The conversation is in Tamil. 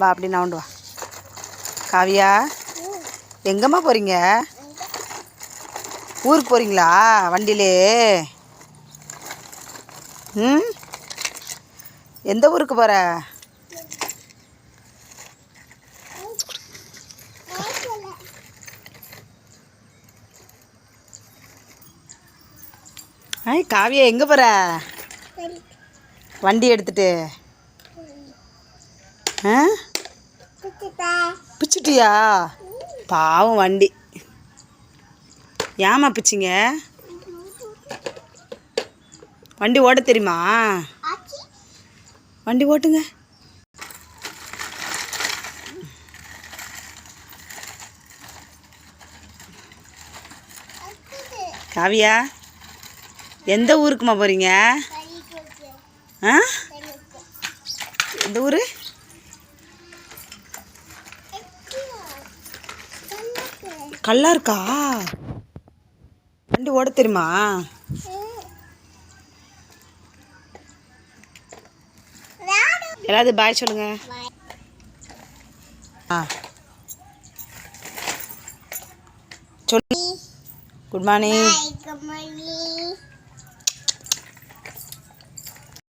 வா அப்படி நான் வா. காவியா எங்கம்மா போகிறீங்க ஊருக்கு போகிறீங்களா வண்டியிலே. ம்? எந்த ஊருக்கு போகிற ஆய் காவியா எங்கே போகிற வண்டி எடுத்துட்டு. ஆ? பிச்சிட்டியா? பாவம் வண்டி. ஏமா பிச்சிங்க? வண்டி ஓட்ட தெரியுமா? வண்டி ஓட்டுங்க. காவியா எந்த ஊருக்குமா போகிறீங்க ஆ? எந்த ஊர்? கல்லா இருக்கா? வண்டி ஓட தெரியுமா? எல்லாரும் பாய் சொல்லுங்க. ஆ. சொல்லு குட் மார்னிங்